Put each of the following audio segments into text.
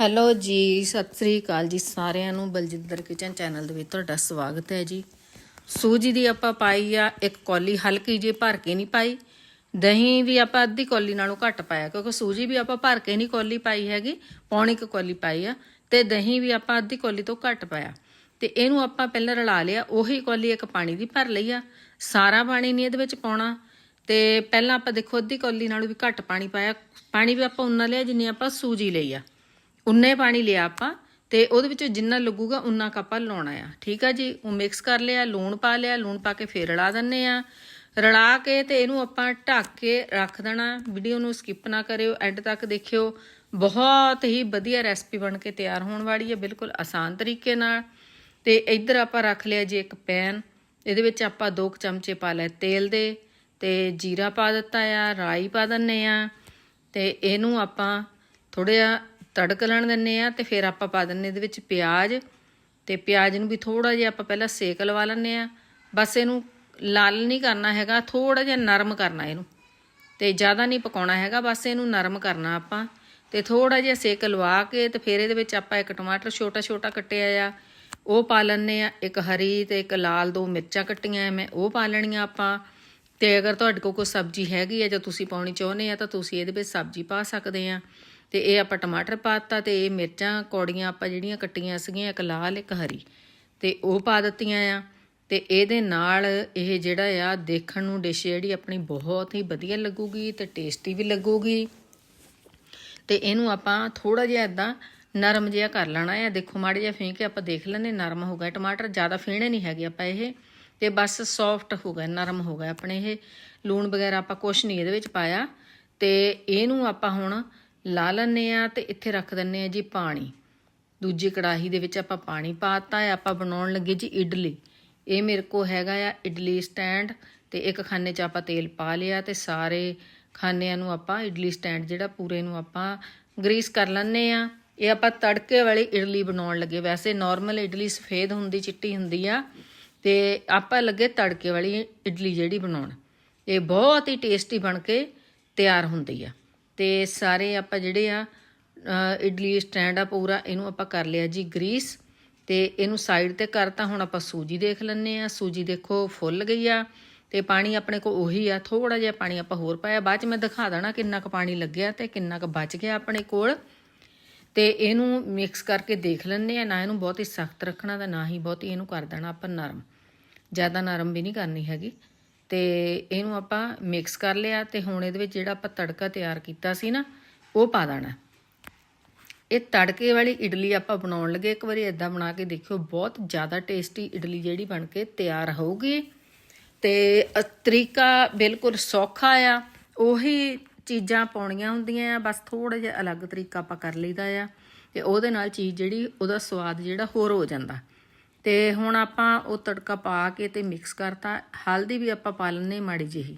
Hello ਜੀ, ਸਤਿ ਸ੍ਰੀ ਅਕਾਲ ਜੀ ਸਾਰਿਆਂ ਨੂੰ ਬਲਜਿੰਦਰ ਕਿਚਨ ਚੈਨਲ ਦੇ ਵਿੱਚ ਤੁਹਾਡਾ ਸਵਾਗਤ ਹੈ ਜੀ। ਸੂਜੀ ਦੀ ਆਪਾਂ ਪਾਈ ਆ ਇੱਕ ਕੌਲੀ ਹਲਕੀ ਜਿਹੀ ਭਰ ਕੇ ਨਹੀਂ ਪਾਈ। ਦਹੀਂ ਵੀ ਆਪਾਂ ਅੱਧੀ ਕੌਲੀ ਨਾਲੋਂ ਘੱਟ ਪਾਇਆ, ਕਿਉਂਕਿ ਸੂਜੀ ਵੀ ਆਪਾਂ ਭਰ ਕੇ ਨਹੀਂ ਕੌਲੀ ਪਾਈ ਹੈਗੀ, ਪੌਣੀ ਕੁ ਕੌਲੀ ਪਾਈ ਆ। ਤੇ ਦਹੀਂ ਵੀ ਆਪਾਂ ਅੱਧੀ ਕੌਲੀ ਤੋਂ ਘੱਟ ਪਾਇਆ। ਤੇ ਇਹਨੂੰ ਆਪਾਂ ਪਹਿਲਾਂ ਰਲਾ ਲਿਆ, ਉਹੀ ਕੌਲੀ ਇੱਕ ਪਾਣੀ ਦੀ ਭਰ ਲਈ ਆ। ਸਾਰਾ ਪਾਣੀ ਨਹੀਂ ਇਹਦੇ ਵਿੱਚ ਪਾਉਣਾ। ਤੇ ਪਹਿਲਾਂ ਆਪਾਂ ਦੇਖੋ ਅੱਧੀ ਕੌਲੀ ਨਾਲੋਂ ਵੀ ਘੱਟ ਪਾਣੀ ਪਾਇਆ। ਪਾਣੀ ਵੀ ਆਪਾਂ ਉਨਾ ਲਿਆ ਜਿੰਨੀ ਆਪਾਂ ਸੂਜੀ ਲਈ ਆ। ਉਨੇ ਪਾਣੀ ਲਿਆ ਆਪਾਂ ਤੇ ਉਹਦੇ ਵਿੱਚੋਂ ਜਿੰਨਾ ਲੱਗੂਗਾ ਉਨਾ ਕੱਪ ਆਪਾਂ ਲਾਉਣਾ ਆ। ਠੀਕ ਆ ਜੀ? ਉਹ ਮਿਕਸ ਕਰ ਲਿਆ, ਲੂਣ ਪਾ ਲਿਆ, ਲੂਣ ਪਾ ਕੇ ਫੇਰ ਰਲਾ ਦਿੰਨੇ ਆ। ਰਲਾ ਕੇ ਤੇ ਇਹਨੂੰ ਆਪਾਂ ਢੱਕ ਕੇ ਰੱਖ ਦੇਣਾ। ਵੀਡੀਓ ਨੂੰ ਸਕਿਪ ਨਾ ਕਰਿਓ ਐਂਡ ਤੱਕ ਦੇਖਿਓ। ਬਹੁਤ ਹੀ ਵਧੀਆ ਰੈਸਪੀ ਬਣ ਕੇ ਤਿਆਰ ਹੋਣ ਵਾਲੀ ਹੈ ਬਿਲਕੁਲ ਆਸਾਨ ਤਰੀਕੇ ਨਾਲ। ਤੇ ਇੱਧਰ ਆਪਾਂ ਰੱਖ ਲਿਆ ਜੀ ਇੱਕ ਪੈਨ ਇਹਦੇ ਵਿੱਚ ਆਪਾਂ 2 ਚਮਚੇ ਪਾ ਲਏ ਤੇਲ ਦੇ ਤੇ ਜੀਰਾ ਪਾ ਦਿੱਤਾ ਆ, ਰਾਈ ਪਾ ਦਿੰਨੇ ਆ। ਤੇ ਇਹਨੂੰ ਆਪਾਂ ਥੋੜਾ ਜਿਹਾ ਤੜਕ ਲੈਣ ਦਿੰਨੇ ਆ ਤੇ ਫਿਰ ਆਪਾਂ ਪਾ ਦਿੰਨੇ ਇਹਦੇ ਵਿੱਚ ਪਿਆਜ਼ ਤੇ ਪਿਆਜ਼ ਨੂੰ ਵੀ ਥੋੜਾ ਜਿਹਾ ਆਪਾਂ ਪਹਿਲਾਂ ਸੇਕ ਲਵਾ ਲੈਂਦੇ ਆ। ਬਸ ਇਹਨੂੰ ਲਾਲ ਨਹੀਂ ਕਰਨਾ ਹੈਗਾ ਥੋੜਾ ਜਿਹਾ ਨਰਮ ਕਰਨਾ ਇਹਨੂੰ। ਤੇ ਜ਼ਿਆਦਾ ਨਹੀਂ ਪਕਾਉਣਾ ਹੈਗਾ, ਬਸ ਇਹਨੂੰ ਨਰਮ ਕਰਨਾ ਆਪਾਂ। ਤੇ ਥੋੜਾ ਜਿਹਾ ਸੇਕ ਲਵਾ ਕੇ ਤੇ ਫਿਰ ਇਹਦੇ ਵਿੱਚ ਆਪਾਂ ਇੱਕ ਟਮਾਟਰ ਛੋਟਾ ਛੋਟਾ ਕੱਟਿਆ ਆ, ਉਹ ਪਾ ਲੈਣੇ ਆ। ਇੱਕ ਹਰੀ ਤੇ ਇੱਕ ਲਾਲ ਦੋ ਮਿਰਚਾਂ ਕੱਟੀਆਂ ਮੈਂ ਉਹ ਪਾ ਲੈਣੀਆਂ ਆਪਾਂ। ਤੇ ਅਗਰ ਤੁਹਾਡੇ ਕੋਲ ਕੋਈ ਸਬਜ਼ੀ ਹੈਗੀ ਆ ਜਾਂ ਤੁਸੀਂ ਪਾਉਣੀ ਚਾਹੁੰਦੇ ਆ ਤਾਂ ਤੁਸੀਂ ਇਹਦੇ ਵਿੱਚ ਸਬਜ਼ੀ ਪਾ ਸਕਦੇ ਆ। ਤੇ ਇਹ ਆਪਾਂ ਟਮਾਟਰ ਪਾਤਾ ਤੇ ਇਹ ਮਿਰਚਾਂ, ਕੌੜੀਆਂ ਆਪਾਂ ਜਿਹੜੀਆਂ ਕੱਟੀਆਂ ਸੀਗੀਆਂ, ਇੱਕ ਲਾਲ, ਇੱਕ ਹਰੀ। ਤੇ ਉਹ ਪਾ ਦਿੱਤੀਆਂ ਆ ਤੇ ਇਹਦੇ ਨਾਲ ਇਹ ਜਿਹੜਾ ਆ, ਦੇਖਣ ਨੂੰ ਡਿਸ਼ ਜਿਹੜੀ ਆਪਣੀ ਬਹੁਤ ਹੀ ਵਧੀਆ ਲੱਗੂਗੀ ਤੇ ਟੇਸਟੀ ਵੀ ਲੱਗੂਗੀ। ਤੇ ਇਹਨੂੰ ਆਪਾਂ ਥੋੜਾ ਜਿਹਾ ਇਦਾਂ ਨਰਮ ਜਿਹਾ ਕਰ ਲੈਣਾ ਹੈ ਦੇਖੋ, ਮਾੜੇ ਜਿਹਾ ਫੇਂਕ ਕੇ ਆਪਾਂ ਦੇਖ ਲੈਂਦੇ ਨਰਮ ਹੋ ਗਿਆ। ਟਮਾਟਰ ਜ਼ਿਆਦਾ ਫੇਣੇ ਨਹੀਂ ਹੈਗੇ ਆਪਾਂ ਇਹ। ਤੇ ਬਸ ਸੌਫਟ ਹੋ ਗਿਆ, ਨਰਮ ਹੋ ਗਿਆ ਆਪਣੇ ਇਹ। ਲੂਣ ਵਗੈਰਾ ਆਪਾਂ ਕੁਛ ਨਹੀਂ ਇਹਦੇ ਵਿੱਚ ਪਾਇਆ। ਤੇ ਇਹਨੂੰ ਆਪਾਂ ਹੁਣ ਲਾ ਲੈਂਦੇ ਆ ਤੇ ਇੱਥੇ ਰੱਖ ਦਿੰਨੇ ਆ ਜੀ ਪਾਣੀ। ਦੂਜੀ ਕੜਾਹੀ ਦੇ ਵਿੱਚ ਆਪਾਂ ਪਾਣੀ ਪਾਤਾ ਹੈ, ਆਪਾਂ ਬਣਾਉਣ ਲੱਗੇ ਜੀ ਇਡਲੀ। ਇਹ ਮੇਰੇ ਕੋ ਹੈਗਾ ਆ ਇਡਲੀ ਸਟੈਂਡ ਤੇ ਇੱਕ ਖਾਨੇ 'ਚ ਆਪਾਂ ਤੇਲ ਪਾ ਲਿਆ ਤੇ ਸਾਰੇ ਖਾਨਿਆਂ ਨੂੰ ਆਪਾਂ ਇਡਲੀ ਸਟੈਂਡ ਜਿਹੜਾ ਪੂਰੇ ਨੂੰ ਆਪਾਂ ਗਰੀਸ ਕਰ ਲੈਂਦੇ ਆ। ਇਹ ਆਪਾਂ ਤੜਕੇ ਵਾਲੀ ਇਡਲੀ ਬਣਾਉਣ ਲੱਗੇ। ਵੈਸੇ ਨਾਰਮਲ ਇਡਲੀ ਸਫੇਦ ਹੁੰਦੀ, ਚਿੱਟੀ ਹੁੰਦੀ ਆ ਤੇ ਆਪਾਂ ਲੱਗੇ ਤੜਕੇ ਵਾਲੀ ਇਡਲੀ ਜਿਹੜੀ ਬਣਾਉਣ। ਇਹ ਬਹੁਤ ਹੀ ਟੇਸਟੀ ਬਣ ਕੇ ਤਿਆਰ ਹੁੰਦੀ ਆ। ਤੇ ਸਾਰੇ ਆਪਾਂ ਜਿਹੜੇ ਆ ਇਡਲੀ, ਸਟੈਂਡ ਆ ਪੂਰਾ, ਇਹਨੂੰ ਆਪਾਂ ਕਰ ਲਿਆ ਜੀ ਗਰੀਸ। ਤੇ ਇਹਨੂੰ ਸਾਈਡ ਤੇ ਕਰਤਾ, ਹੁਣ ਆਪਾਂ ਸੂਜੀ ਦੇਖ ਲੈਣੇ ਆ। ਸੂਜੀ ਦੇਖੋ ਫੁੱਲ ਗਈ ਆ ਤੇ ਪਾਣੀ ਆਪਣੇ ਕੋ ਉਹੀ ਆ ਥੋੜਾ ਜਿਹਾ ਪਾਣੀ ਆਪਾਂ ਹੋਰ ਪਾਇਆ। ਬਾਅਦ ਚ ਮੈਂ ਦਿਖਾ ਦੇਣਾ ਕਿੰਨਾ ਕੁ ਪਾਣੀ ਲੱਗਿਆ ਤੇ ਕਿੰਨਾ ਕੁ ਬਚ ਗਿਆ ਆਪਣੇ ਕੋਲ। ਤੇ ਇਹਨੂੰ ਮਿਕਸ ਕਰਕੇ ਦੇਖ ਲੈਣੇ ਆ, ਨਾ ਇਹਨੂੰ ਬਹੁਤ ਹੀ ਸਖਤ ਰੱਖਣਾ ਤੇ ਨਾ ਹੀ ਬਹੁਤ ਹੀ ਇਹਨੂੰ ਕਰ ਦੇਣਾ ਆਪਾਂ ਨਰਮ। ਜ਼ਿਆਦਾ ਨਰਮ ਵੀ ਨਹੀਂ ਕਰਨੀ ਹੈਗੀ। ਤੇ ਇਹਨੂੰ ਆਪਾਂ ਮਿਕਸ ਕਰ ਲਿਆ ਤੇ ਹੁਣ ਇਹਦੇ ਵਿੱਚ ਜਿਹੜਾ ਆਪਾਂ ਤੜਕਾ ਤਿਆਰ ਕੀਤਾ ਸੀ ਨਾ, ਉਹ ਪਾ ਦੇਣਾ। ਇਹ ਤੜਕੇ ਵਾਲੀ ਇਡਲੀ ਆਪਾਂ ਬਣਾਉਣ ਲੱਗੇ, ਇੱਕ ਵਾਰੀ ਇਦਾਂ ਬਣਾ ਕੇ ਦੇਖਿਓ, ਬਹੁਤ ਜ਼ਿਆਦਾ ਟੇਸਟੀ ਇਡਲੀ ਜਿਹੜੀ ਬਣ ਕੇ ਤਿਆਰ ਹੋਊਗੀ। ਤੇ ਤਰੀਕਾ ਬਿਲਕੁਲ ਸੌਖਾ ਆ, ਉਹੀ ਚੀਜ਼ਾਂ ਪਾਉਣੀਆਂ ਹੁੰਦੀਆਂ ਆ, ਬਸ ਥੋੜਾ ਜਿਹਾ ਅਲੱਗ ਤਰੀਕਾ ਆਪਾਂ ਕਰ ਲਈਦਾ ਆ। ਤੇ ਉਹਦੇ ਨਾਲ ਚੀਜ਼ ਜਿਹੜੀ, ਉਹਦਾ ਸਵਾਦ ਜਿਹੜਾ ਹੋਰ ਹੋ ਜਾਂਦਾ। ਤੇ ਹੁਣ ਆਪਾਂ ਉਹ ਤੜਕਾ ਪਾ ਕੇ ਤੇ ਮਿਕਸ ਕਰਤਾ। ਹਲਦੀ ਵੀ ਆਪਾਂ ਪਾ ਲੈਣੇ ਮਾੜੀ ਜਿਹੀ।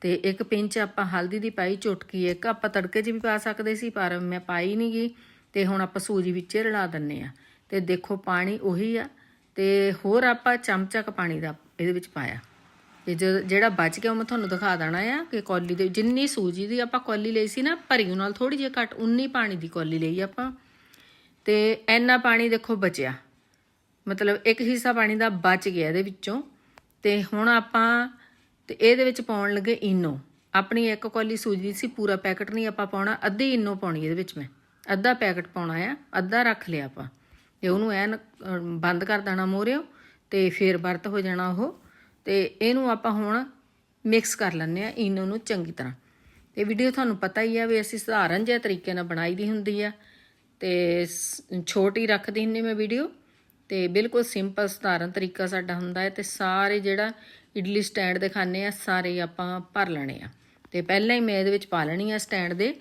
ਤੇ ਇੱਕ ਪਿੰਚ ਆਪਾਂ ਹਲਦੀ ਦੀ ਪਾਈ ਚੁਟਕੀ ਇੱਕ। ਆਪਾਂ ਤੜਕੇ 'ਚ ਵੀ ਪਾ ਸਕਦੇ ਸੀ, ਪਰ ਮੈਂ ਪਾਈ ਨਹੀਂ ਗਈ ਤੇ ਹੁਣ ਆਪਾਂ ਸੂਜੀ ਵਿੱਚ ਰਲਾ ਦਿੰਨੇ ਆ ਤੇ ਦੇਖੋ ਪਾਣੀ ਉਹੀ ਆ। ਤੇ ਹੋਰ ਆਪਾਂ ਚਮਚਾ ਕ ਪਾਣੀ ਦਾ ਇਹਦੇ ਵਿੱਚ ਪਾਇਆ। ਤੇ ਜਿਹੜਾ ਬਚ ਗਿਆ ਉਹ ਮੈਂ ਤੁਹਾਨੂੰ ਦਿਖਾ ਦੇਣਾ ਆ ਕਿ ਕੌਲੀ ਦੇ ਜਿੰਨੀ ਸੂਜੀ ਦੀ ਆਪਾਂ ਕੌਲੀ ਲਈ ਸੀ ਨਾ ਭਰੀ ਨਾਲ ਥੋੜੀ ਜਿਹੀ ਘੱਟ, ਉਨੀ ਪਾਣੀ ਦੀ ਕੌਲੀ ਲਈ ਆਪਾਂ। ਤੇ ਐਨਾ ਪਾਣੀ ਦੇਖੋ ਬਚਿਆ। ਮਤਲਬ ਇੱਕ ਹਿੱਸਾ ਪਾਣੀ ਦਾ ਬਚ ਗਿਆ ਇਹਦੇ ਵਿੱਚੋਂ, ਤੇ ਹੁਣ ਆਪਾਂ, ਤੇ ਇਹਦੇ ਵਿੱਚ ਪਾਉਣ ਲੱਗੇ ਇਨੋ। ਆਪਣੀ ਇੱਕ ਕੌਲੀ ਸੂਜੀ ਸੀ, ਪੂਰਾ ਪੈਕਟ ਨਹੀਂ ਆਪਾਂ ਪਾਉਣਾ, ਅੱਧੀ ਇਨੋ ਪਾਉਣੀ ਇਹਦੇ ਵਿੱਚ ਮੈਂ। ਅੱਧਾ ਪੈਕਟ ਪਾਉਣਾ ਆ, ਅੱਧਾ ਰੱਖ ਲਿਆ ਆਪਾਂ। ਤੇ ਉਹਨੂੰ ਐਨ ਬੰਦ ਕਰ ਦੇਣਾ ਮੋਰਿਓ, ਤੇ ਫੇਰ ਵਰਤ ਹੋ ਜਾਣਾ ਉਹ। ਤੇ ਇਹਨੂੰ ਆਪਾਂ ਹੁਣ ਮਿਕਸ ਕਰ ਲੈਂਦੇ ਆ ਇਨੋ ਨੂੰ ਚੰਗੀ ਤਰ੍ਹਾਂ। ਤੇ ਵੀਡੀਓ ਤੁਹਾਨੂੰ ਪਤਾ ਹੀ ਆ ਵੀ ਅਸੀਂ ਸਧਾਰਨ ਜਿਹੇ ਤਰੀਕੇ ਨਾਲ ਬਣਾਈ ਦੀ ਹੁੰਦੀ ਆ। ਤੇ ਛੋਟੀ ਰੱਖਦੀ ਹੁੰਦੀ ਮੈਂ ਵੀਡੀਓ। ਤੇ ਬਿਲਕੁਲ ਸਿੰਪਲ ਸਧਾਰਨ ਤਰੀਕਾ ਸਾਡਾ ਹੁੰਦਾ ਹੈ ਤੇ ਸਾਰੇ ਜਿਹੜਾ ਇਡਲੀ ਸਟੈਂਡ ਦੇ ਖਾਨੇ ਆ, ਸਾਰੇ ਆਪਾਂ ਭਰ ਲੈਣੇ ਆ। ਤੇ ਪਹਿਲਾਂ ਹੀ ਮੈਂ ਇਹਦੇ ਵਿੱਚ ਪਾ ਲੈਣੀ ਆ ਸਟੈਂਡ ਦੇ।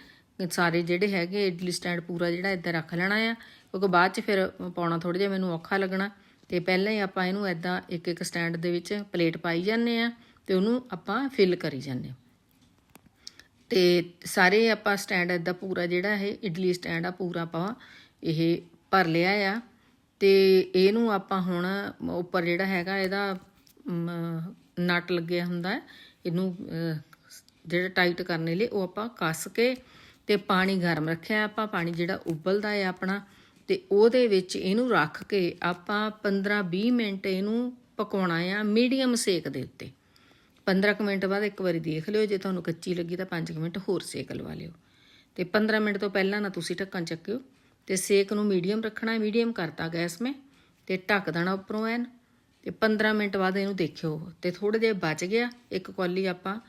ਸਾਰੇ ਜਿਹੜੇ ਹੈਗੇ ਇਡਲੀ ਸਟੈਂਡ ਪੂਰਾ ਜਿਹੜਾ ਇੱਦਾਂ ਰੱਖ ਲੈਣਾ ਆ, ਕਿਉਂਕਿ ਬਾਅਦ ਚ ਫਿਰ ਪਾਉਣਾ ਥੋੜਾ ਜਿਹਾ ਮੈਨੂੰ ਔਖਾ ਲੱਗਣਾ। ਤੇ ਪਹਿਲਾਂ ਹੀ ਆਪਾਂ ਇਹਨੂੰ ਐਦਾਂ ਇੱਕ ਇੱਕ ਸਟੈਂਡ ਦੇ ਵਿੱਚ ਪਲੇਟ ਪਾਈ ਜਾਂਦੇ ਆ ਤੇ ਉਹਨੂੰ ਆਪਾਂ ਫਿਲ ਕਰੀ ਜਾਂਦੇ ਆ। ਤੇ ਸਾਰੇ ਆਪਾਂ ਸਟੈਂਡ ਐਦਾਂ ਪੂਰਾ ਜਿਹੜਾ ਇਹ ਇਡਲੀ ਸਟੈਂਡ ਆ, ਪੂਰਾ ਆਪਾਂ ਇਹ ਭਰ ਲਿਆ ਆ। ਤੇ ਇਹਨੂੰ ਆਪਾਂ ਹੁਣ ਉੱਪਰ ਜਿਹੜਾ ਹੈਗਾ ਇਹਦਾ ਨਟ ਲੱਗਿਆ ਹੁੰਦਾ ਇਹਨੂੰ ਜਿਹੜਾ ਟਾਈਟ ਕਰਨ ਲਈ ਉਹ ਆਪਾਂ ਕੱਸ ਕੇ ਤੇ ਪਾਣੀ ਗਰਮ ਰੱਖਿਆ ਆਪਾਂ, ਪਾਣੀ ਜਿਹੜਾ ਉਬਲਦਾ ਹੈ ਆਪਣਾ, ਤੇ ਉਹਦੇ ਵਿੱਚ ਇਹਨੂੰ ਰੱਖ ਕੇ ਆਪਾਂ 15-20 ਮਿੰਟ ਇਹਨੂੰ ਪਕਾਉਣਾ ਆ ਮੀਡੀਅਮ ਸੇਕ ਦੇ ਉੱਤੇ। 15 ਕੁ ਮਿੰਟ ਬਾਅਦ ਇੱਕ ਵਾਰੀ ਦੇਖ ਲਿਓ, ਜੇ ਤੁਹਾਨੂੰ ਕੱਚੀ ਲੱਗੀ ਤਾਂ 5 ਮਿੰਟ ਹੋਰ ਸੇਕ ਲਵਾ ਲਿਓ। ਤੇ 15 ਮਿੰਟ ਤੋਂ ਪਹਿਲਾਂ ਨਾ ਤੁਸੀਂ ਢੱਕਣ ਚੱਕਿਓ। ਤੇ ਸੇਕ ਨੂੰ ਮੀਡੀਅਮ ਰੱਖਣਾ ਹੈ ਮੀਡੀਅਮ ਕਰਤਾ ਗੈਸ ਮੈਂ, ਤੇ ਢੱਕ ਦੇਣਾ ਉੱਪਰੋਂ ਐਨ, ਤੇ 15 ਮਿੰਟ ਬਾਅਦ ਇਹਨੂੰ ਦੇਖਿਓ। ਤੇ ਥੋੜੇ ਜਿਹਾ ਬਚ ਗਿਆ, ਇੱਕ ਕੌਲੀ ਆਪਾਂ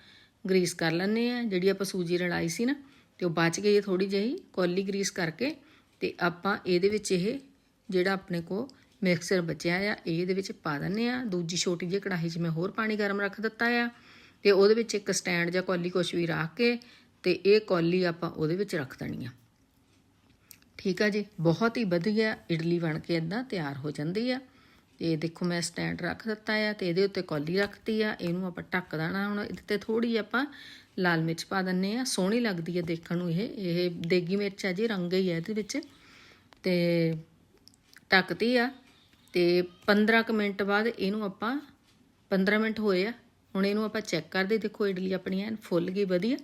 ਗਰੀਸ ਕਰ ਲੈਣੇ ਆ ਜਿਹੜੀ ਆਪਾਂ ਸੂਜੀ ਰਲਾਈ ਸੀ ਨਾ, ਤੇ ਉਹ ਬਚ ਗਈ ਥੋੜੀ ਜਿਹੀ, ਕੌਲੀ ਗਰੀਸ ਕਰਕੇ, ਤੇ ਆਪਾਂ ਇਹਦੇ ਵਿੱਚ ਇਹ ਜਿਹੜਾ ਆਪਣੇ ਕੋ ਮਿਕਸਰ ਬਚਿਆ ਆ ਇਹ ਇਹਦੇ ਵਿੱਚ ਪਾ ਦਿੰਨੇ ਆ ਦੂਜੀ ਛੋਟੀ ਜਿਹੀ ਕੜਾਹੀ 'ਚ ਮੈਂ ਹੋਰ ਪਾਣੀ ਗਰਮ ਰੱਖ ਦਿੱਤਾ ਆ, ਤੇ ਉਹਦੇ ਵਿੱਚ ਇੱਕ ਸਟੈਂਡ ਜਾਂ ਕੌਲੀ ਕੁਛ ਵੀ ਰੱਖ ਕੇ, ਤੇ ਇਹ ਕੌਲੀ ਆਪਾਂ ਉਹਦੇ ਵਿੱਚ ਰੱਖ ਦੇਣੀ ਆ। ਠੀਕ ਆ ਜੀ, ਬਹੁਤ ਹੀ ਵਧੀਆ ਇਡਲੀ ਬਣ ਕੇ ਇਦਾਂ ਤਿਆਰ ਹੋ ਜਾਂਦੀ ਆ। ਤੇ ਦੇਖੋ ਮੈਂ ਸਟੈਂਡ ਰੱਖ ਦਿੱਤਾ ਆ ਤੇ ਇਹਦੇ ਉੱਤੇ ਕੌਲੀ ਰੱਖਤੀ ਆ, ਇਹਨੂੰ ਆਪਾਂ ਢੱਕ ਦੇਣਾ ਹੁਣ ਇਹਦੇ ਤੇ ਥੋੜੀ ਆਪਾਂ ਲਾਲ ਮਿਰਚ ਪਾ ਦਿੰਨੇ ਆ, ਸੋਹਣੀ ਲੱਗਦੀ ਆ ਦੇਖਣ ਨੂੰ ਇਹ ਇਹ ਦੇਗੀ ਮਿਰਚ ਆ ਜੀ, ਰੰਗ ਹੀ ਆ ਇਹਦੇ ਵਿੱਚ। ਤੇ ਢੱਕਤੀ ਆ ਤੇ 15 ਕੁ ਮਿੰਟ ਬਾਅਦ ਇਹਨੂੰ ਆਪਾਂ 15 ਮਿੰਟ ਹੋਏ ਆ, ਹੁਣ ਇਹਨੂੰ ਆਪਾਂ ਚੈੱਕ ਕਰਦੇ ਦੇਖੋ ਇਡਲੀ ਆਪਣੀ ਐਨ ਫੁੱਲ ਗਈ ਵਧੀਆ।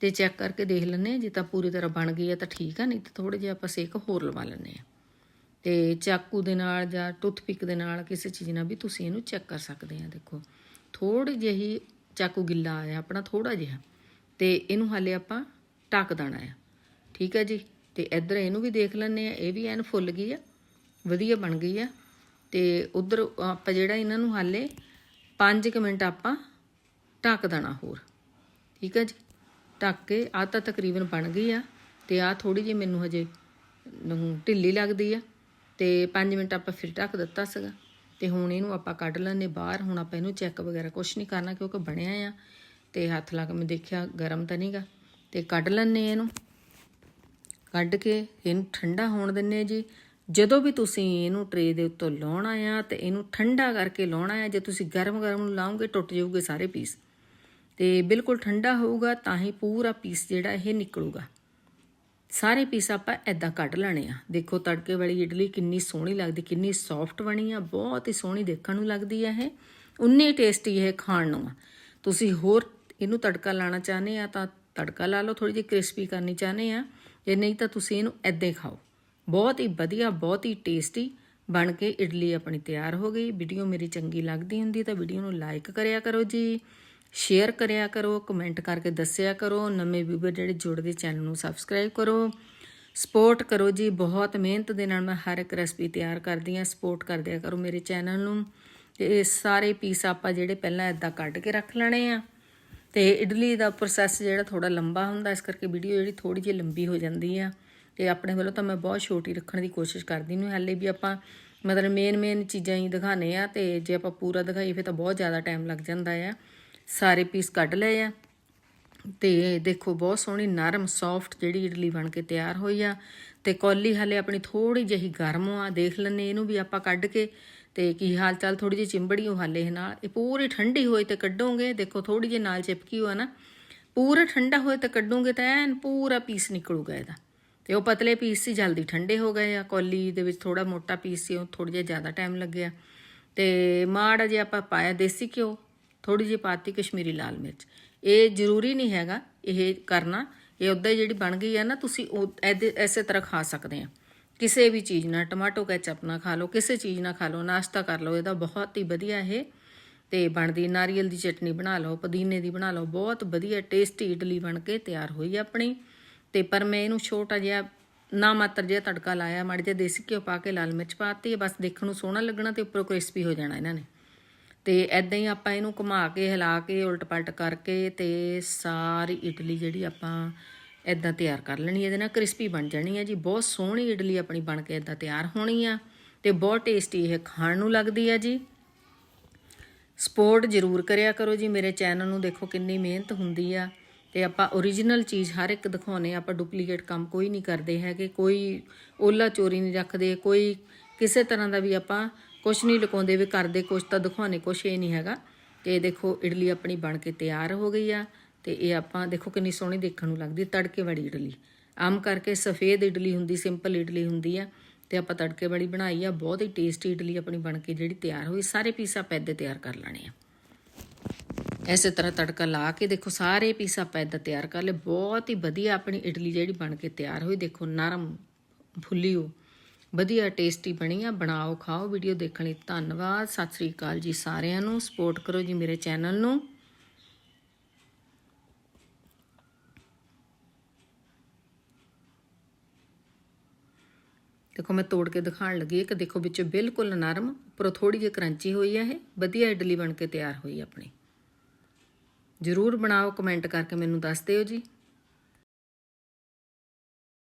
ਤੇ ਚੈੱਕ ਕਰਕੇ ਦੇਖ ਲੈਂਦੇ ਆ ਜੇ ਤਾਂ ਪੂਰੀ ਤਰ੍ਹਾਂ ਬਣ ਗਈ ਆ ਤਾਂ ਠੀਕ ਆ, ਨਹੀਂ ਤਾਂ ਥੋੜੇ ਜਿਹਾ ਆਪਾਂ ਸੇਕ ਹੋਰ ਲਵਾ ਲੈਂਦੇ ਆ ਤੇ ਚਾਕੂ ਦੇ ਨਾਲ ਜਾਂ ਟੁੱਥਪਿਕ ਦੇ ਨਾਲ ਕਿਸੇ ਚੀਜ਼ ਨਾਲ ਵੀ ਤੁਸੀਂ ਇਹਨੂੰ ਚੈੱਕ ਕਰ ਸਕਦੇ ਆ ਦੇਖੋ। ਥੋੜੀ ਜਿਹੀ ਚਾਕੂ ਗਿੱਲਾ ਆਇਆ, ਆਪਣਾ ਥੋੜਾ ਜਿਹਾ, ਤੇ ਇਹਨੂੰ ਹਾਲੇ ਆਪਾਂ ਢੱਕ ਦੇਣਾ ਆ। ਠੀਕ ਹੈ ਜੀ? ਤੇ ਇੱਧਰ ਇਹਨੂੰ ਵੀ ਦੇਖ ਲੈਂਦੇ ਆ ਇਹ ਵੀ ਐਨ ਫੁੱਲ ਗਈ ਆ, ਵਧੀਆ ਬਣ ਗਈ ਆ। ਤੇ ਉਧਰ ਆਪਾਂ ਜਿਹੜਾ ਇਹਨਾਂ ਨੂੰ ਹਾਲੇ 5 ਮਿੰਟ ਆਪਾਂ ਢੱਕ ਦੇਣਾ ਹੋਰ। ਠੀਕ ਹੈ ਜੀ? ਢੱਕ ਕੇ ਆ ਤਾਂ ਤਕਰੀਬਨ ਬਣ ਗਈ ਆ ਤੇ ਆ ਥੋੜੀ ਜਿਹੀ ਮੈਨੂੰ ਹਜੇ ਢਿੱਲੀ ਲੱਗਦੀ ਆ ਤੇ 5 ਮਿੰਟ ਆਪਾਂ ਫਿਰ ਢੱਕ ਦਿੱਤਾ ਸੀਗਾ ਤੇ ਹੁਣ ਇਹਨੂੰ ਆਪਾਂ ਕੱਢ ਲੈਣੇ ਬਾਹਰ। ਹੁਣ ਆਪਾਂ ਇਹਨੂੰ ਚੈੱਕ ਵਗੈਰਾ ਕੁਝ ਨਹੀਂ ਕਰਨਾ ਕਿਉਂਕਿ ਬਣਿਆ ਆ ਤੇ ਹੱਥ ਲਾ ਕੇ ਮੈਂ ਦੇਖਿਆ ਗਰਮ ਤਾਂ ਨਹੀਂਗਾ ਤੇ ਕੱਢ ਲੈਣੇ ਇਹਨੂੰ। ਕੱਢ ਕੇ ਇਹਨੂੰ ਠੰਡਾ ਹੋਣ ਦਿੰਨੇ ਜੀ। ਜਦੋਂ ਵੀ ਤੁਸੀਂ ਇਹਨੂੰ ਟਰੇ ਦੇ ਉੱਤੋਂ ਲਾਉਣਾ ਆ ਤੇ ਇਹਨੂੰ ਠੰਡਾ ਕਰਕੇ ਲਾਉਣਾ ਆ, ਜੇ ਤੁਸੀਂ ਗਰਮ ਗਰਮ ਨੂੰ ਲਾਓਗੇ ਟੁੱਟ ਜਾਊਗੇ ਸਾਰੇ ਪੀਸ ਤੇ ਬਿਲਕੁਲ ਠੰਡਾ ਹੋਊਗਾ, ਤਾਂ ਹੀ ਪੂਰਾ ਪੀਸ ਜਿਹੜਾ ਇਹ ਨਿਕਲੂਗਾ। ਸਾਰੇ ਪੀਸ ਆਪਾਂ ਐਦਾਂ ਕੱਢ ਲੈਣੇ ਆ। ਦੇਖੋ, ਤੜਕੇ ਵਾਲੀ ਇਡਲੀ ਕਿੰਨੀ ਸੋਹਣੀ ਲੱਗਦੀ, ਕਿੰਨੀ ਸੌਫਟ ਬਣੀ ਆ, ਬਹੁਤ ਹੀ ਸੋਹਣੀ ਦੇਖਣ ਨੂੰ ਲੱਗਦੀ ਆ ਇਹ। ਉਨੀ ਟੇਸਟੀ ਇਹ ਖਾਣ ਨੂੰ ਆ। ਤੁਸੀਂ ਹੋਰ ਇਹਨੂੰ ਤੜਕਾ ਲਾਣਾ ਚਾਹਨੇ ਆ ਤਾਂ ਤੜਕਾ ਲਾ ਲਓ ਥੋੜੀ ਜਿਹੀ ਕ੍ਰਿਸਪੀ ਕਰਨੀ ਚਾਹਨੇ ਆ। ਜੇ ਨਹੀਂ ਤਾਂ ਤੁਸੀਂ ਇਹਨੂੰ ਐਦਾਂ ਹੀ ਖਾਓ। ਬਹੁਤ ਹੀ ਵਧੀਆ, ਬਹੁਤ ਹੀ ਟੇਸਟੀ ਬਣ ਕੇ ਇਡਲੀ ਆਪਣੀ ਤਿਆਰ ਹੋ ਗਈ। ਵੀਡੀਓ ਮੇਰੀ ਚੰਗੀ ਲੱਗਦੀ ਹੁੰਦੀ ਤਾਂ ਵੀਡੀਓ ਨੂੰ ਲਾਈਕ ਕਰਿਆ ਕਰੋ ਜੀ। ਸ਼ੇਅਰ ਕਰਿਆ ਕਰੋ ਕਮੈਂਟ ਕਰਕੇ ਦੱਸਿਆ ਕਰੋ, ਨਵੇਂ ਵੀਵਰ ਜਿਹੜੇ ਜੁੜਦੇ ਚੈਨਲ ਨੂੰ ਸਬਸਕ੍ਰਾਈਬ ਕਰੋ ਸਪੋਰਟ ਕਰੋ ਜੀ, ਬਹੁਤ ਮਿਹਨਤ ਦੇ ਨਾਲ ਮੈਂ ਹਰ ਇੱਕ ਰੈਸਪੀ ਤਿਆਰ ਕਰਦੀ ਆ ਸਪੋਰਟ ਕਰਦਿਆ ਕਰੋ ਮੇਰੇ ਚੈਨਲ ਨੂੰ। ਤੇ ਇਹ ਸਾਰੇ ਪੀਸ ਆਪਾਂ ਜਿਹੜੇ ਪਹਿਲਾਂ ਇਦਾਂ ਕੱਢ ਕੇ ਰੱਖ ਲੈਣੇ ਆ। ਤੇ ਇਡਲੀ ਦਾ ਪ੍ਰੋਸੈਸ ਜਿਹੜਾ ਥੋੜਾ ਲੰਬਾ ਹੁੰਦਾ, ਇਸ ਕਰਕੇ ਵੀਡੀਓ ਜਿਹੜੀ ਥੋੜੀ ਜਿਹੀ ਲੰਬੀ ਹੋ ਜਾਂਦੀ ਆ। ਤੇ ਆਪਣੇ ਵੱਲੋਂ ਤਾਂ ਮੈਂ ਬਹੁਤ ਛੋਟੀ ਰੱਖਣ ਦੀ ਕੋਸ਼ਿਸ਼ ਕਰਦੀ ਨੂੰ, ਹਾਲੇ ਵੀ ਆਪਾਂ ਮਤਲਬ ਮੇਨ ਮੇਨ ਚੀਜ਼ਾਂ ਹੀ ਦਿਖਾਣੇ ਆ, ਤੇ ਜੇ ਆਪਾਂ ਪੂਰਾ ਦਿਖਾਈਏ, ਫਿਰ ਤਾਂ ਬਹੁਤ ਜ਼ਿਆਦਾ ਟਾਈਮ ਲੱਗ ਜਾਂਦਾ ਆ। ਸਾਰੇ ਪੀਸ ਕੱਢ ਲਏ ਆ। ਤੇ ਦੇਖੋ, ਬਹੁਤ ਸੋਹਣੀ ਨਰਮ ਸੌਫਟ ਜਿਹੜੀ ਇਡਲੀ ਬਣ ਕੇ ਤਿਆਰ ਹੋਈ ਆ। ਤੇ ਕੌਲੀ ਹਲੇ ਆਪਣੀ ਥੋੜੀ ਜਿਹੀ ਗਰਮ ਆ। ਦੇਖ ਲੈਣੇ ਇਹਨੂੰ ਵੀ ਆਪਾਂ ਕੱਢ ਕੇ। ਤੇ ਕੀ ਹਾਲ ਚਾਲ ਥੋੜੀ ਜਿਹੀ ਚਿੰਬੜੀ ਉਹ ਹਾਲੇ ਇਹ ਨਾਲ। ਇਹ ਪੂਰੀ ਠੰਡੀ ਹੋਈ ਤੇ ਕੱਢੋਗੇ। ਦੇਖੋ ਥੋੜੀ ਜਿਹੀ ਨਾਲ ਚਿਪਕੀ ਹੋਆ ਨਾ। ਪੂਰਾ ਠੰਡਾ ਹੋਏ ਤੇ ਕੱਢੋਗੇ ਤਾਂ ਐਨ ਪੂਰਾ ਪੀਸ ਨਿਕਲੂਗਾ ਇਹਦਾ। ਤੇ ਉਹ ਪਤਲੇ ਪੀਸ ਸੀ, ਜਲਦੀ ਠੰਡੇ ਹੋ ਗਏ ਆ। ਕੌਲੀ ਦੇ ਵਿੱਚ ਥੋੜਾ ਮੋਟਾ ਪੀਸ ਸੀ, ਉਹ ਥੋੜਾ ਜਿਹਾ ਜ਼ਿਆਦਾ ਟਾਈਮ ਲੱਗਿਆ। ਤੇ ਮਾੜਾ ਜਿਹਾ ਆਪਾਂ ਪਾਇਆ ਦੇਸੀ ਘਿਓ। ਥੋੜੀ ਜਿਹੀ ਪਾਤੀ ਕਸ਼ਮੀਰੀ ਲਾਲ ਮਿਰਚ। ਇਹ ਜ਼ਰੂਰੀ ਨਹੀਂ ਹੈਗਾ ਇਹ ਕਰਨਾ। ਇਹ ਉਦਾਂ ਹੀ ਜਿਹੜੀ ਬਣ ਗਈ ਆ ਨਾ, ਤੁਸੀਂ ਉਹ ਐਦੇ ਐਸੇ ਤਰ੍ਹਾਂ ਖਾ ਸਕਦੇ ਆ। ਕਿਸੇ ਵੀ ਚੀਜ਼ ਨਾਲ, ਟਮਾਟੋ ਕੈਚਅਪ ਨਾਲ ਖਾ ਲਓ, ਕਿਸੇ ਚੀਜ਼ ਨਾਲ ਖਾ ਲਓ, ਨਾਸ਼ਤਾ ਕਰ ਲਓ, ਇਹਦਾ ਬਹੁਤ ਹੀ ਵਧੀਆ ਇਹ। ਤੇ ਬਣਦੀ ਨਾਰੀਅਲ ਦੀ ਚਟਨੀ ਬਣਾ ਲਓ, ਪੁਦੀਨੇ ਦੀ ਬਣਾ ਲਓ, ਬਹੁਤ ਵਧੀਆ ਟੇਸਟੀ ਇਡਲੀ ਬਣ ਕੇ ਤਿਆਰ ਹੋਈ ਆਪਣੀ। ਤੇ ਪਰ ਮੈਂ ਇਹਨੂੰ ਛੋਟਾ ਜਿਹਾ, ਨਾ ਮਾਤਰ ਜਿਹਾ ਤੜਕਾ ਲਾਇਆ, ਮਾੜੀ ਜਿਹਾ ਦੇਸੀ ਘਿਓ ਪਾ ਕੇ ਲਾਲ ਮਿਰਚ ਪਾਤੀ ਬਸ ਦੇਖਣ ਨੂੰ ਸੋਹਣਾ ਲੱਗਣਾ ਤੇ ਉੱਪਰੋਂ ਕ੍ਰਿਸਪੀ ਹੋ ਜਾਣਾ ਇਹਨਾਂ ਨੇ। ਤੇ ਐਦਾਂ ਹੀ ਆਪਾਂ ਇਹਨੂੰ ਘੁਮਾ ਕੇ, ਹਿਲਾ ਕੇ ਉਲਟ ਪਲਟ ਕਰਕੇ ਤੇ ਸਾਰੀ ਇਡਲੀ ਜਿਹੜੀ ਆਪਾਂ ਐਦਾਂ ਤਿਆਰ ਕਰ ਲੈਣੀ ਇਹਦੇ ਨਾਲ ਕ੍ਰਿਸਪੀ ਬਣ ਜਾਣੀ ਹੈ ਜੀ। ਬਹੁਤ ਸੋਹਣੀ ਇਡਲੀ ਆਪਣੀ ਬਣ ਕੇ ਐਦਾਂ ਤਿਆਰ ਹੋਣੀ ਆ ਤੇ ਬਹੁਤ ਟੇਸਟੀ ਇਹ ਖਾਣ ਨੂੰ ਲੱਗਦੀ ਆ ਜੀ। ਸਪੋਰਟ ਜ਼ਰੂਰ ਕਰਿਆ ਕਰੋ ਜੀ। ਮੇਰੇ ਚੈਨਲ ਨੂੰ ਦੇਖੋ ਕਿੰਨੀ ਮਿਹਨਤ ਹੁੰਦੀ ਆ ਤੇ ਆਪਾਂ origignal ਚੀਜ਼ ਹਰ ਇੱਕ ਦਿਖਾਉਨੇ ਆ ਆਪਾਂ ਡੁਪਲੀਕੇਟ ਕੰਮ ਕੋਈ ਨਹੀਂ ਕਰਦੇ ਹੈਗੇ। ਕੋਈ ਓਲਾ ਚੋਰੀ ਨਹੀਂ ਰੱਖਦੇ। ਕੋਈ ਕਿਸੇ ਤਰ੍ਹਾਂ ਦਾ ਵੀ ਆਪਾਂ ਕੁਛ ਨਹੀਂ ਲੁਕਾਉਂਦੇ ਵੀ ਕਰਦੇ ਕੁਛ ਤਾਂ ਦਿਖਾਉਨੇ ਕੁਛ ਇਹ ਨਹੀਂ ਹੈਗਾ। ਤੇ ਦੇਖੋ, ਇਡਲੀ ਆਪਣੀ ਬਣ ਕੇ ਤਿਆਰ ਹੋ ਗਈ ਆ। ਤੇ ਇਹ ਆਪਾਂ ਦੇਖੋ ਕਿੰਨੀ ਸੋਹਣੀ ਦੇਖਣ ਨੂੰ ਲੱਗਦੀ, ਤੜਕੇ ਵਾਲੀ ਇਡਲੀ। ਆਮ ਕਰਕੇ ਸਫੇਦ ਇਡਲੀ ਹੁੰਦੀ, ਸਿੰਪਲ ਇਡਲੀ ਹੁੰਦੀ ਆ। ਤੇ ਆਪਾਂ ਤੜਕੇ ਵਾਲੀ ਬਣਾਈ ਆ, ਬਹੁਤ ਹੀ ਟੇਸਟੀ ਇਡਲੀ ਆਪਣੀ ਬਣ ਕੇ ਜਿਹੜੀ ਤਿਆਰ ਹੋਈ, ਸਾਰੇ ਪੀਸ ਆਪਾਂ ਇੱਦੇ ਤਿਆਰ ਕਰ ਲੈਣੇ ਆ। ਐਸੇ ਤਰ੍ਹਾਂ ਤੜਕਾ ਲਾ ਕੇ ਦੇਖੋ, ਸਾਰੇ ਪੀਸ ਆਪਾਂ ਏਦਾਂ ਤਿਆਰ ਕਰ ਲਏ। ਬਹੁਤ ਹੀ ਵਧੀਆ ਆਪਣੀ ਇਡਲੀ ਜਿਹੜੀ ਬਣ ਕੇ ਤਿਆਰ ਹੋਈ, ਦੇਖੋ ਨਰਮ, ਫੁੱਲੀ ਹੋ ਵਧੀਆ ਟੇਸਟੀ ਬਣੀ ਆ, ਬਣਾਓ, ਖਾਓ, ਵੀਡੀਓ ਦੇਖਣ ਲਈ ਧੰਨਵਾਦ। ਸਤਿ ਸ੍ਰੀ ਅਕਾਲ ਜੀ ਸਾਰਿਆਂ ਨੂੰ। ਸਪੋਰਟ ਕਰੋ ਜੀ ਮੇਰੇ ਚੈਨਲ ਨੂੰ। ਦੇਖੋ, ਮੈਂ ਤੋੜ ਕੇ ਦਿਖਾਉਣ ਲੱਗੀ ਹਾਂ ਕਿ ਦੇਖੋ, ਵਿੱਚੋਂ ਬਿਲਕੁਲ ਨਰਮ, ਉੱਪਰੋਂ ਥੋੜੀ ਜਿਹੀ ਕਰੰਚੀ ਹੋਈ ਹੈ ਇਹ। ਵਧੀਆ ਇਡਲੀ ਬਣ ਕੇ ਤਿਆਰ ਹੋਈ ਆਪਣੀ। ਜਰੂਰ ਬਣਾਓ, ਕਮੈਂਟ ਕਰਕੇ ਮੈਨੂੰ ਦੱਸ ਦਿਓ ਜੀ।